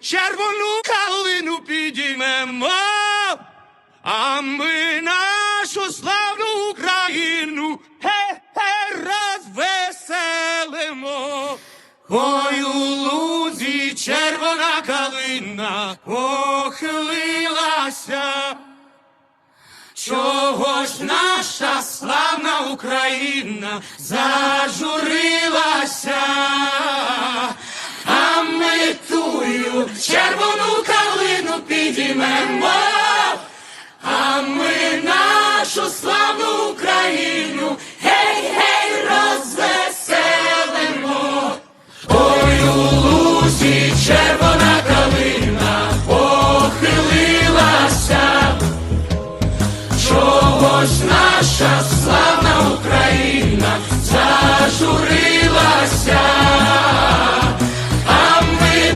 червону калину підіймемо, а ми нашу славну Україну розвеселимо. Ой, у лузі червона калина похилилася. Чого ж наша славна Україна зажурилася, нашу славну Україну, гей, гей, розвеселимо, ой у лузі червона калина похилилася, чого ж наша.